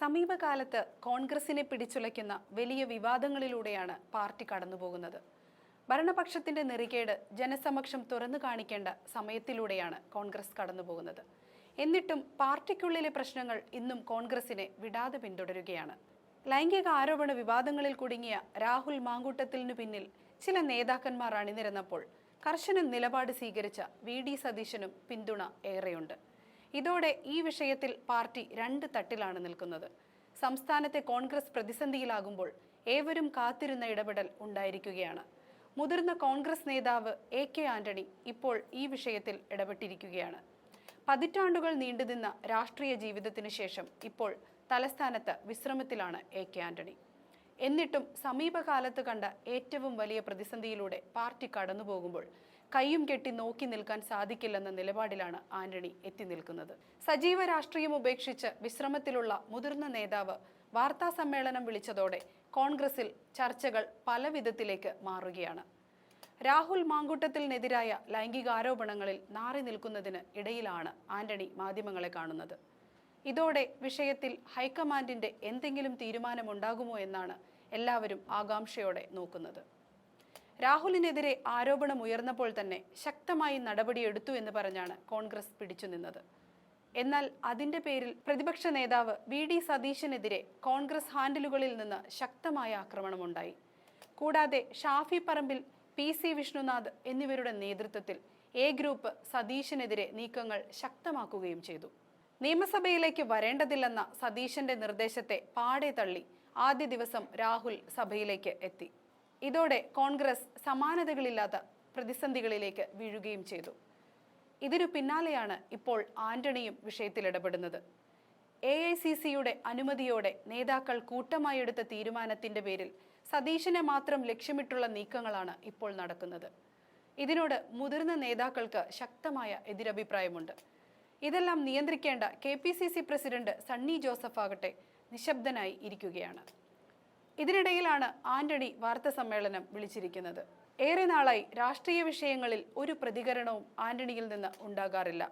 സമീപകാലത്ത് കോൺഗ്രസിനെ പിടിച്ചുലയ്ക്കുന്ന വലിയ വിവാദങ്ങളിലൂടെയാണ് പാർട്ടി കടന്നുപോകുന്നത്. ഭരണപക്ഷത്തിന്റെ നെറികേട് ജനസമക്ഷം തുറന്നു കാണിക്കേണ്ട സമയത്തിലൂടെയാണ് കോൺഗ്രസ് കടന്നുപോകുന്നത്. എന്നിട്ടും പാർട്ടിക്കുള്ളിലെ പ്രശ്നങ്ങൾ ഇന്നും കോൺഗ്രസിനെ വിടാതെ പിന്തുടരുകയാണ്. ലൈംഗിക ആരോപണ വിവാദങ്ങളിൽ കുടുങ്ങിയ രാഹുൽ മാങ്കൂട്ടത്തിനു പിന്നിൽ ചില നേതാക്കന്മാർ അണിനിരന്നപ്പോൾ കർശന നിലപാട് സ്വീകരിച്ച വി. ഡി. സതീശനും പിന്തുണ ഏറെയുണ്ട്. ഇതോടെ ഈ വിഷയത്തിൽ പാർട്ടി രണ്ട് തട്ടിലാണ് നിൽക്കുന്നത്. സംസ്ഥാനത്തെ കോൺഗ്രസ് പ്രതിസന്ധിയിലാകുമ്പോൾ ഏവരും കാത്തിരുന്ന ഇടപെടൽ ഉണ്ടായിരിക്കുകയാണ്. മുതിർന്ന കോൺഗ്രസ് നേതാവ് എ കെ ആന്റണി ഇപ്പോൾ ഈ വിഷയത്തിൽ ഇടപെട്ടിരിക്കുകയാണ്. പതിറ്റാണ്ടുകൾ നീണ്ടുനിന്ന രാഷ്ട്രീയ ജീവിതത്തിന് ശേഷം ഇപ്പോൾ തലസ്ഥാനത്ത് വിശ്രമത്തിലാണ് എ കെ ആന്റണി. എന്നിട്ടും സമീപകാലത്ത് കണ്ട ഏറ്റവും വലിയ പ്രതിസന്ധിയിലൂടെ പാർട്ടി കടന്നുപോകുമ്പോൾ കയ്യും കെട്ടി നോക്കി നിൽക്കാൻ സാധിക്കില്ലെന്ന നിലപാടിലാണ് ആന്റണി എത്തി നിൽക്കുന്നത്. സജീവ രാഷ്ട്രീയം ഉപേക്ഷിച്ച് വിശ്രമത്തിലുള്ള മുതിർന്ന നേതാവ് വാർത്താ സമ്മേളനം വിളിച്ചതോടെ കോൺഗ്രസിൽ ചർച്ചകൾ പല വിധത്തിലേക്ക് മാറുകയാണ്. രാഹുൽ മാങ്കൂട്ടത്തിനെതിരായ ലൈംഗികാരോപണങ്ങളിൽ നാറി നിൽക്കുന്നതിന് ഇടയിലാണ് ആന്റണി മാധ്യമങ്ങളെ കാണുന്നത്. ഇതോടെ വിഷയത്തിൽ ഹൈക്കമാൻഡിന്റെ എന്തെങ്കിലും തീരുമാനമുണ്ടാകുമോ എന്നാണ് എല്ലാവരും ആകാംക്ഷയോടെ നോക്കുന്നത്. രാഹുലിനെതിരെ ആരോപണം ഉയർന്നപ്പോൾ തന്നെ ശക്തമായി നടപടിയെടുത്തു എന്ന് പറഞ്ഞാണ് കോൺഗ്രസ് പിടിച്ചു നിന്നത്. എന്നാൽ അതിന്റെ പേരിൽ പ്രതിപക്ഷ നേതാവ് വി ഡി സതീശനെതിരെ കോൺഗ്രസ് ഹാൻഡിലുകളിൽ നിന്ന് ശക്തമായ ആക്രമണമുണ്ടായി കൂടാതെ ഷാഫി പറമ്പിൽ പി സി വിഷ്ണുനാഥ് എന്നിവരുടെ നേതൃത്വത്തിൽ എ ഗ്രൂപ്പ് സതീശനെതിരെ നീക്കങ്ങൾ ശക്തമാക്കുകയും ചെയ്തു. നിയമസഭയിലേക്ക് വരേണ്ടതില്ലെന്ന സതീശന്റെ നിർദ്ദേശത്തെ പാടെ തള്ളി ആദ്യ ദിവസം രാഹുൽ സഭയിലേക്ക് എത്തി. ഇതോടെ കോൺഗ്രസ് സമാനതകളില്ലാത്ത പ്രതിസന്ധികളിലേക്ക് വീഴുകയും ചെയ്തു. ഇതിനു പിന്നാലെയാണ് ഇപ്പോൾ ആന്റണിയും വിഷയത്തിൽ ഇടപെടുന്നത്. എ ഐ സി സിയുടെ അനുമതിയോടെ നേതാക്കൾ കൂട്ടമായി എടുത്ത തീരുമാനത്തിന്റെ പേരിൽ സതീശനെ മാത്രം ലക്ഷ്യമിട്ടുള്ള നീക്കങ്ങളാണ് ഇപ്പോൾ നടക്കുന്നത്. ഇതിനോട് മുതിർന്ന നേതാക്കൾക്ക് ശക്തമായ എതിരഭിപ്രായമുണ്ട്. ഇതെല്ലാം നിയന്ത്രിക്കേണ്ട K P C C president Sunny Joseph ആകട്ടെ നിശബ്ദനായി ഇരിക്കുകയാണ്. ഇതിനിടയിലാണ് ആന്റണി വാർത്താ സമ്മേളനം വിളിച്ചിരിക്കുന്നത്. ഏറെ നാളായി രാഷ്ട്രീയ വിഷയങ്ങളിൽ ഒരു പ്രതികരണവും ആന്റണിയിൽ നിന്ന് ഉണ്ടാകാറില്ല.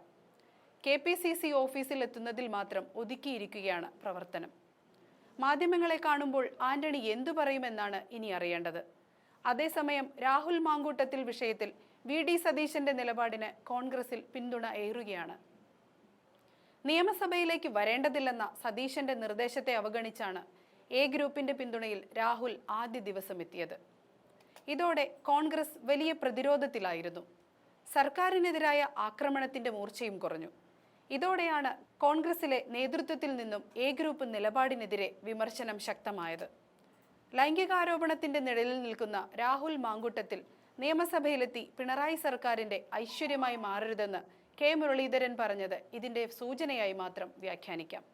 കെ പി സി സി ഓഫീസിൽ എത്തുന്നതിൽ മാത്രം ഒതുക്കിയിരിക്കുകയാണ് പ്രവർത്തനം. മാധ്യമങ്ങളെ കാണുമ്പോൾ ആന്റണി എന്തു പറയുമെന്നാണ് ഇനി അറിയേണ്ടത്. അതേസമയം രാഹുൽ മാങ്കൂട്ടത്തിൽ വിഷയത്തിൽ വി ഡി സതീശന്റെ നിലപാടിന് കോൺഗ്രസിൽ പിന്തുണ ഏറുകയാണ്. നിയമസഭയിലേക്ക് വരേണ്ടതില്ലെന്ന സതീശന്റെ നിർദ്ദേശത്തെ അവഗണിച്ചാണ് എ ഗ്രൂപ്പിന്റെ പിന്തുണയിൽ രാഹുൽ ആദ്യ ദിവസം എത്തിയത്. ഇതോടെ കോൺഗ്രസ് വലിയ പ്രതിരോധത്തിലായിരുന്നു. സർക്കാരിനെതിരായ ആക്രമണത്തിന്റെ മൂർച്ചയും കുറഞ്ഞു. ഇതോടെയാണ് കോൺഗ്രസിലെ നേതൃത്വത്തിൽ നിന്നും എ ഗ്രൂപ്പ് നിലപാടിനെതിരെ വിമർശനം ശക്തമായത്. ലൈംഗികാരോപണത്തിന്റെ നിഴലിൽ നിൽക്കുന്ന രാഹുൽ മാങ്കൂട്ടത്തിൽ നിയമസഭയിലെത്തി പിണറായി സർക്കാരിന്റെ ഐശ്വര്യമായി മാറരുതെന്ന് കെ മുരളീധരൻ പറഞ്ഞത് ഇതിന്റെ സൂചനയായി മാത്രം വ്യാഖ്യാനിക്കാം.